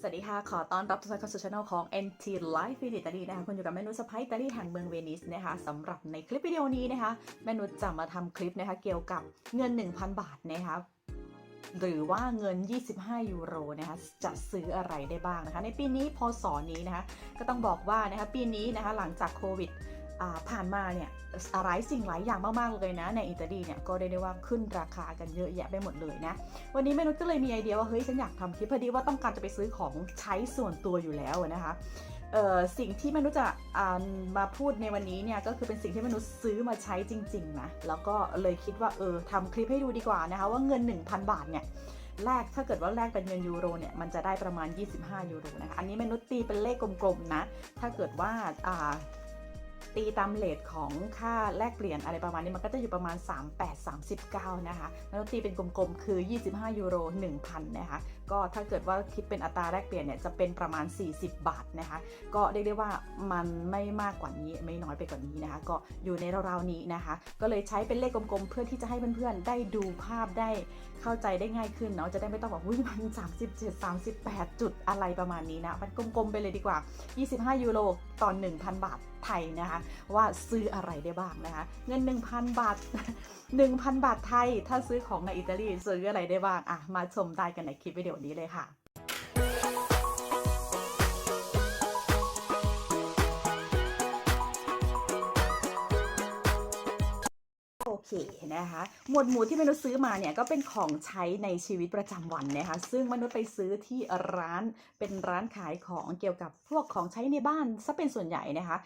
สวัสดีค่ะ ขอต้อนรับทุกท่านเข้าสู่ช่องของ NT Life in Italy นะคะ คุณอยู่กับเมนูสไปอิตาลีแห่งเมืองเวนิสนะคะสำหรับในคลิปวิดีโอนี้นะคะเมนูจะมาทำคลิปนะคะ เกี่ยวกับเงิน 1,000 บาทนะคะหรือว่าเงิน 25 ยูโรนะคะ จะซื้ออะไรได้บ้างนะคะ ในปีนี้พศนี้นะคะ ก็ต้องบอกว่านะคะ ปีนี้นะคะ หลังจากโควิด ผ่านมาเนี่ยหลายสิ่งหลายอย่างมาก ๆ เลยนะ ในอิตาลีเนี่ยก็ได้ได้ว่าขึ้นราคากันเยอะแยะไปหมดเลยนะ วันนี้เมนุษก็เลยมีไอเดียว่าเฮ้ยฉันอยากทำคลิปพอดีว่าต้องการจะไปซื้อของใช้ส่วนตัวอยู่แล้วนะคะสิ่งที่มนุษย์จะมาพูดในวันนี้เนี่ยก็คือเป็นสิ่งที่มนุษย์ซื้อมาใช้จริงๆนะแล้วก็เลยคิดว่าเออทำคลิปให้ดูดีกว่านะคะว่าเงิน 1,000 บาทเนี่ยแลกถ้าเกิดว่าแลกเป็นเงินยูโรเนี่ยมันจะได้ประมาณ 25 ยูโรนะคะอันนี้มนุษย์ตีเป็นเลขกลมๆนะถ้าเกิดว่า ตีตามเลทของค่าแลกเปลี่ยนอะไรประมาณนี้มันก็จะอยู่ประมาณ 38 39 นะคะแล้วตีเป็นกลมๆ คือ 25 ยูโร 1,000 นะคะ ก็ถ้าเกิดว่าคิดเป็นอัตราแลกเปลี่ยนเนี่ยจะเป็นประมาณ 40 บาทนะคะ ก็เรียกได้ว่ามันไม่มากกว่านี้ไม่น้อยไปกว่านี้นะคะ ก็อยู่ในราวๆนี้นะคะ ก็เลยใช้เป็นเลขกลมๆ เพื่อที่จะให้เพื่อนๆ ได้ดูภาพได้เข้าใจได้ง่ายขึ้นเนาะจะได้ไม่ต้องบอกอุ้ยมัน37 38 จุดอะไรประมาณนี้นะมันกลมๆไปเลยดีกว่า 25 ยูโรต่อ 1,000 บาทไทยนะคะว่าซื้ออะไรได้บ้างนะคะเงิน 1,000 บาท 1,000 บาทไทย ถ้าซื้อของในอิตาลีซื้ออะไรได้บ้างอะมาชมได้กันในคลิปวิดีโอนี้เลยค่ะโอเคนะคะหมวดหมู่ที่มนุษย์ซื้อมาเนี่ยก็เป็นของใช้ในชีวิตประจำวันนะคะซึ่งมนุษย์ไปซื้อที่ร้านเป็นร้านขายของเกี่ยวกับพวกของใช้ในบ้านซะเป็นส่วนใหญ่นะคะ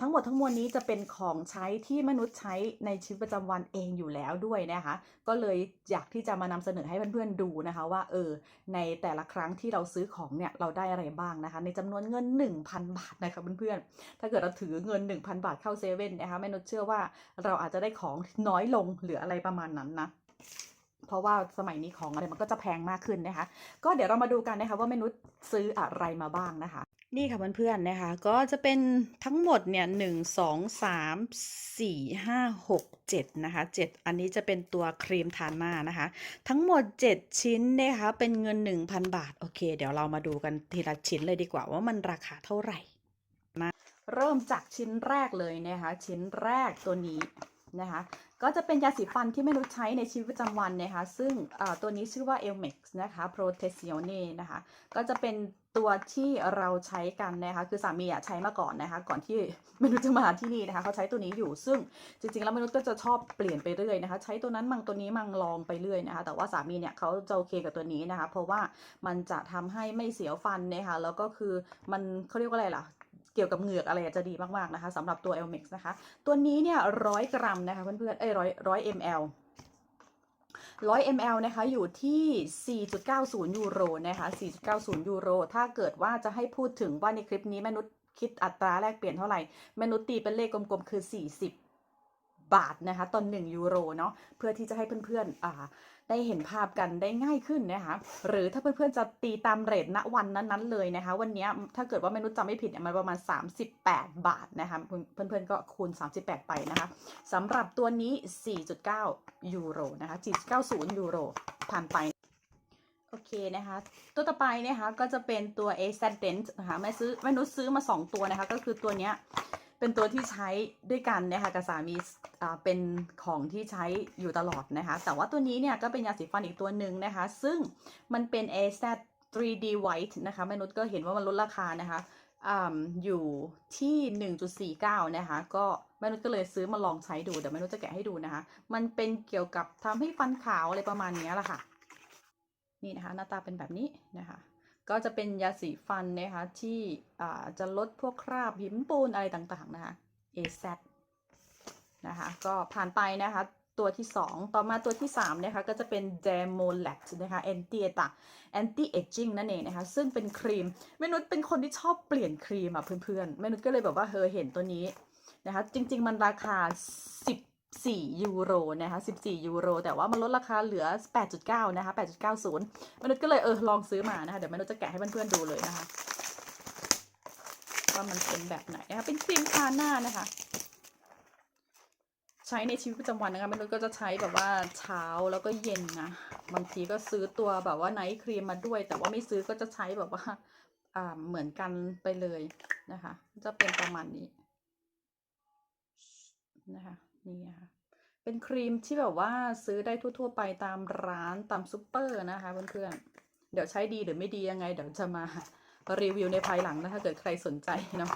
ทั้งหมดทั้งมวลนี้จะเป็นของใช้ที่มนุษย์ใช้ในชีวิตประจำวันเองอยู่แล้วด้วยนะคะ ก็เลยอยากที่จะมานำเสนอให้เพื่อนๆดูนะคะว่าเออในแต่ละครั้งที่เราซื้อของเนี่ยเราได้อะไรบ้างนะคะ ในจำนวนเงิน 1,000 บาทนะคะเพื่อนๆถ้าเกิดเราถือเงิน 1,000 บาทเข้าเซเว่นนะคะแม่นุชเชื่อว่าเราอาจจะได้ของน้อยลงหรืออะไรประมาณนั้นนะเพราะว่าสมัยนี้ของอะไรมันก็จะแพงมากขึ้นนะคะ ก็เดี๋ยวเรามาดูกันนะคะว่าเมนุษย์ซื้ออะไรมาบ้างนะคะ นี่ค่ะเพื่อนๆนะคะ ก็จะเป็นทั้งหมดเนี่ยหนึ่งสองสามสี่ห้าหกเจ็ดนะคะเจ็ดอันนี้จะเป็นตัวครีมทาหน้านะคะ ทั้งหมด7ชิ้นนะคะเป็นเงิน1,000บาท โอเค เดี๋ยวเรามาดูกันทีละชิ้นเลยดีกว่าว่ามันราคาเท่าไหร่นะเริ่มจากชิ้นแรกเลยนะคะ ชิ้นแรกตัวนี้ นะคะก็จะเป็นยาสีฟันที่ไม่รู้ใช้ในชีวิตประจำวันนะคะ ซึ่งตัวนี้ชื่อว่า Elmex นะคะ Protezione นะคะ ก็จะเป็นตัวที่เราใช้กันนะคะ คือสามีอะใช้มาก่อนนะคะ ก่อนที่มนุษย์จะมาที่นี่นะคะ เขาใช้ตัวนี้อยู่ ซึ่งจริงๆ แล้วมนุษย์ก็จะชอบเปลี่ยนไปเรื่อยนะคะ ใช้ตัวนั้นมั่งตัวนี้มั่งลองไปเรื่อยนะคะ แต่ว่าสามีเนี่ยเขาจะโอเคกับตัวนี้นะคะ เพราะว่ามันจะทำให้ไม่เสียวฟันนะคะ แล้วก็คือมันเขาเรียกว่าอะไรล่ะ เกี่ยวกับเหงือกอะไรจะดีมากๆนะคะสำหรับตัว l m a x นะคะ ตัวนี้เนี่ยร้อยกรัมนะคะเพื่อนๆเอ้ยร้อยร้อย ml 100 ml นะคะ อยู่ที่ 4.90 ยูโรนะคะ 4.90 ยูโร ถ้าเกิดว่าจะให้พูดถึงว่าในคลิปนี้แม่นุษย์คิดอัตราแลกเปลี่ยนเท่าไหร่แม่นุษย์ตีเป็นเลขกลมๆ คือ 40 บาทนะคะต่อ1ยูโรเนาะเพื่อที่จะให้เพื่อนๆอ่าได้เห็นภาพกันได้ง่ายขึ้นนะคะหรือถ้าเพื่อนๆจะตีตามเรทณวันนั้นๆเลยนะคะ วันนี้ถ้าเกิดว่าเมนุษย์จำไม่ผิดเนี่ยมันประมาณ 38 บาทนะคะเพื่อนๆก็คูณ 38 ไปนะคะสำหรับตัวนี้ 4.9 ยูโรนะคะ4.90 ยูโรผ่านไปโอเคนะคะตัวต่อไปนะคะก็จะเป็นตัว a s d e n t นะคะแม่ซื้อแม่นุชซื้อมา 2 ตัวนะคะก็คือตัวเนี้ย เป็นตัวที่ใช้ด้วยกันนะคะกับสามีอ่าเป็นของที่ใช้อยู่ตลอดนะคะแต่ว่าตัวนี้เนี่ยก็เป็นยาสีฟันอีกตัวหนึ่งนะคะซึ่งมันเป็น a z 3D White นะคะแม่นุชก็เห็นว่ามันลดราคานะคะอยู่ที่ 1.49 นะคะ ก็แม่นุชก็เลยซื้อมาลองใช้ดู เดี๋ยวแม่นุชจะแกะให้ดูนะคะ มันเป็นเกี่ยวกับทำให้ฟันขาวอะไรประมาณนี้แหละค่ะ นี่นะคะ หน้าตาเป็นแบบนี้นะคะ ก็จะเป็นยาสีฟันนะคะที่จะลดพวกคราบหินปูนอะไรต่างๆนะคะ AZ นะคะก็ผ่านไปนะคะตัวที่ 2 ต่อมาตัวที่3นะคะก็จะเป็น Demolac นะคะ Anti Anti Aging นั่นเองนะคะ ซึ่งเป็นครีมเมนุษเป็นคนที่ชอบเปลี่ยนครีมอะเพื่อนๆเมนุษก็เลยแบบว่าเฮอเห็นตัวนี้นะคะ จริง ๆ มันราคา 14 ยูโรนะคะ 14 ยูโร แต่ว่ามันลดราคาเหลือ 8.9 นะคะ 8.90 มนุษย์ก็เลยเออลองซื้อมานะคะ เดี๋ยวมนุษย์จะแกะให้เพื่อนๆดูเลยนะคะ ว่ามันเป็นแบบไหนนะคะ เป็นครีมทาหน้านะคะเฉช้ในชีวิตประจำวันนะคะมนุษย์ก็จะใช้แบบว่าเช้าแล้วก็เย็นนะ บางทีก็ซื้อตัวแบบว่าไนท์ครีมมาด้วย แต่ว่าไม่ซื้อก็จะใช้แบบว่าอ่าเหมือนกันไปเลยนะคะ จะเป็นประมาณนี้นะคะ นี่ค่ะเป็นครีมที่แบบว่าซื้อได้ทั่ว ๆ ไปตามร้านตามซูเปอร์นะคะเพื่อนๆเดี๋ยวใช้ดีหรือไม่ดียังไง เดี๋ยวจะมารีวิวในภายหลังนะถ้าเกิดใครสนใจเนาะ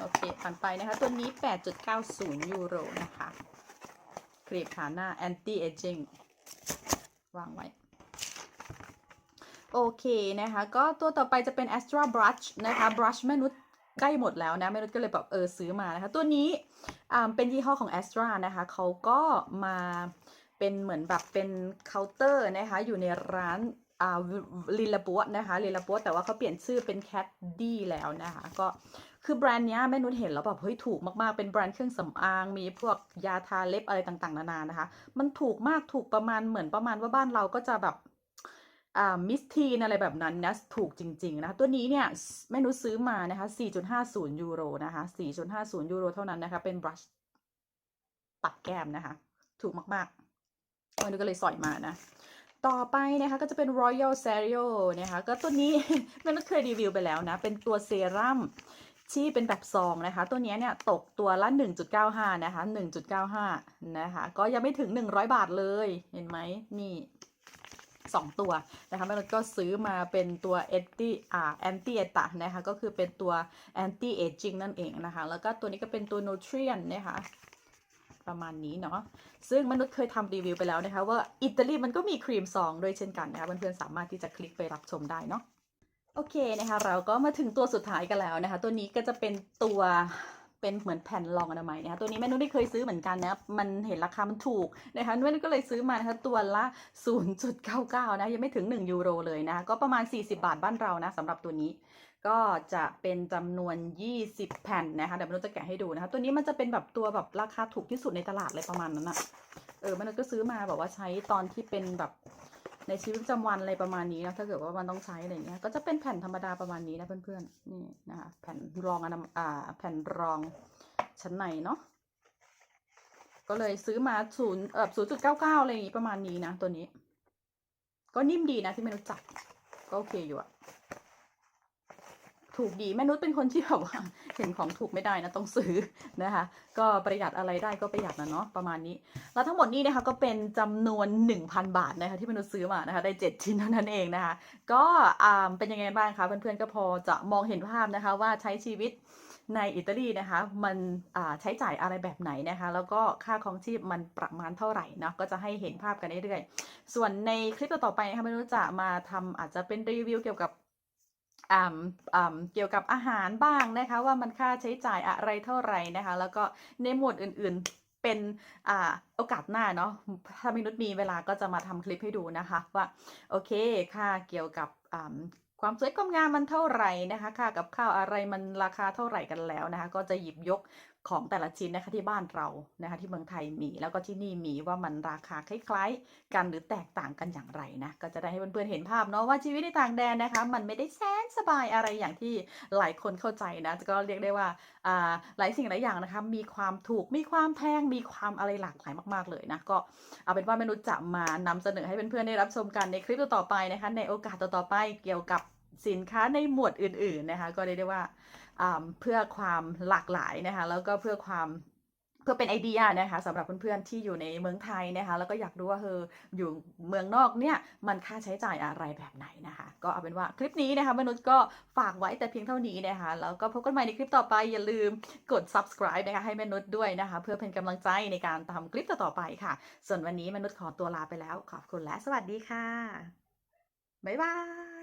โอเคผ่านไปนะคะ ตัวนี้ 8.90 ยูโรนะคะครีมทาหน้า anti aging วางไว้ โอเคนะคะ ก็ตัวต่อไปจะเป็น Astra Brush นะคะ brush แม่นุชใกล้หมดแล้วนะ แม่นุชก็เลยแบบเออซื้อมานะคะ ตัวนี้ เป็นยี่ห้อของ Astra นะคะเขาก็มาเป็นเหมือนแบบเป็นเคาน์เตอร์นะคะอยู่ในร้านอ่าลิลาบัวนะคะลิลาบัวแต่ว่าเขาเปลี่ยนชื่อเป็น Cat D แล้วนะคะก็คือแบรนด์เนี้ยแม่นุชเห็นแล้วแบบเฮ้ยถูกมากๆเป็นแบรนด์เครื่องสำอางมีพวกยาทาเล็บอะไรต่างๆ นานานะคะ มันถูกมากถูกประมาณเหมือนประมาณว่าบ้านเราก็จะแบบ มิสทีนอะไรแบบนั้นนะถูกจริง ๆ นะคะตัวนี้เนี่ยแม่นุซื้อมานะคะ 4.50 ยูโรนะคะ 4.50 ยูโรเท่านั้นนะคะ เป็นบรัชปัดแก้มนะคะ ถูกมากๆแม่นุชก็เลยสอยมานะ ต่อไปนะคะก็จะเป็น Royal Serio นะคะก็ตัวนี้แม่นุเคยรีวิวไปแล้วนะ เป็นตัวเซรั่มที่เป็นแบบซองนะคะ ตัวนี้เนี่ยตกตัวละ 1.95 นะคะ 1.95 นะคะ ก็ยังไม่ถึง 100 บาทเลยเห็นไหมนี่ สองตัวนะคะแม่นุชก็ซื้อมาเป็นตัว anti อ่า anti a t a นะคะก็คือเป็นตัว anti aging นั่นเองนะคะ แล้วก็ตัวนี้ก็เป็นตัว nutrient นะคะประมาณนี้เนาะซึ่งมนุษย์เคยทำรีวิวไปแล้วนะคะ ว่าอิตาลีมันก็มีครีมซองด้วยเช่นกันนะคะเพื่อนๆสามารถที่จะคลิกไปรับชมได้เนาะโอเคนะคะ เราก็มาถึงตัวสุดท้ายกันแล้วนะคะ ตัวนี้ก็จะเป็นตัว เป็นเหมือนแผ่นรองอนามัยนะคะตัวนี้แม่นุ้ได้เคยซื้อเหมือนกันนะมันเห็นราคามันถูกนะคะแม่นุ้ก็เลยซื้อมานะคะตัวละ 0.99 นะยังไม่ถึง 1 ยูโรเลยนะคะก็ประมาณ 40 บาทบ้านเรานะสำหรับตัวนี้ก็จะเป็นจำนวน 20 แผ่นนะคะเดี๋ยวมนุษย์จะแกะให้ดูนะคะตัวนี้มันจะเป็นแบบตัวแบบราคาถูกที่สุดในตลาดเลยประมาณนั้นอะเออมนุษย์ก็ซื้อมาแบบว่าใช้ตอนที่เป็นแบบ ในชีวิตประจำวันอะไรประมาณนี้นะถ้าเกิดว่ามันต้องใช้อะไรเงี้ยก็จะเป็นแผ่นธรรมดาประมาณนี้นะเพื่อนๆนี่นะคะแผ่นรองอนาอ่าแผ่นรองชั้นในเนาะก็เลยซื้อมาศูนย์เออศูนย์จุดเก้าเก้าอะไรอย่างงี้ประมาณนี้นะตัวนี้ ก็นิ่มดีนะที่ไม่รู้จักก็โอเคอยู่อะ ถูกดีแม่นุชเป็นคนที่แบบว่าเห็นของถูกไม่ได้นะต้องซื้อนะคะ ก็ประหยัดอะไรได้ก็ประหยัดนะเนาะประมาณนี้ แล้วทั้งหมดนี้นะคะก็เป็นจำนวน 1,000 บาทนะคะที่มนุษย์ซื้อมานะคะได้ 7 ชิ้นเท่านั้นเองนะคะ ก็อ่าเป็นยังไงบ้างคะเพื่อนๆก็พอจะมองเห็นภาพนะคะว่าใช้ชีวิตในอิตาลีนะคะมันอ่าใช้จ่ายอะไรแบบไหนนะคะ แล้วก็ค่าของชีพมันประมาณเท่าไหร่นะก็จะให้เห็นภาพกันเรื่อยๆส่วนในคลิปต่อไปนะคะมนุษย์จะมาทำอาจจะเป็นรีวิวเกี่ยวกับ เกี่ยวกับอาหารบ้างนะคะ ว่ามันค่าใช้จ่ายอะไรเท่าไหร่นะคะ แล้วก็ในหมวดอื่นๆเป็นอโอกาสหน้าเนาะถ้ามนุษย์มีเวลาก็จะมาทำคลิปให้ดูนะคะ ว่าโอเคค่าเกี่ยวกับความสวยความงามมันเท่าไหร่นะคะ ค่ากับข้าวอะไรมันราคาเท่าไหร่กันแล้วนะคะ ก็จะหยิบยก ของแต่ละชิ้นนะคะที่บ้านเรานะคะที่เมืองไทยมีแล้วก็ที่นี่มีว่ามันราคาคล้ายๆ กันหรือแตกต่างกันอย่างไรนะก็จะได้ให้เพื่อนๆเห็นภาพเนาะว่าชีวิตในต่างแดนนะคะ มันไม่ได้แสนสบายอะไรอย่างที่หลายคนเข้าใจนะก็เรียกได้ว่าอ่าหลายสิ่งหลายอย่างนะคะมีความถูกมีความแพงมีความอะไรหลากหลายมาก ๆเลยนะก็เอาเป็นว่าเมนูจะมานำเสนอให้เพื่อนๆได้รับชมกันในคลิปต่อๆไปนะคะในโอกาสต่อๆไปเกี่ยวกับ สินค้าในหมวดอื่นๆนะคะก็เรียกได้ว่าเพื่อความหลากหลายนะคะแล้วก็เพื่อความเพื่อเป็นไอเดียนะคะสำหรับเพื่อนๆที่อยู่ในเมืองไทยนะคะแล้วก็อยากรู้ว่าเอออยู่เมืองนอกเนี่ยมันค่าใช้จ่ายอะไรแบบไหนนะคะ ก็เอาเป็นว่าคลิปนี้นะคะมนุษย์ก็ฝากไว้แต่เพียงเท่านี้นะคะแล้วก็พบกันใหม่ในคลิปต่อไปอย่าลืมกด subscribe นะคะให้มนุษย์ด้วยนะคะ เพื่อเป็นกำลังใจในการทำคลิปต่อๆไปค่ะ ส่วนวันนี้มนุษย์ขอตัวลาไปแล้ว ขอบคุณและสวัสดีค่ะบ๊ายบาย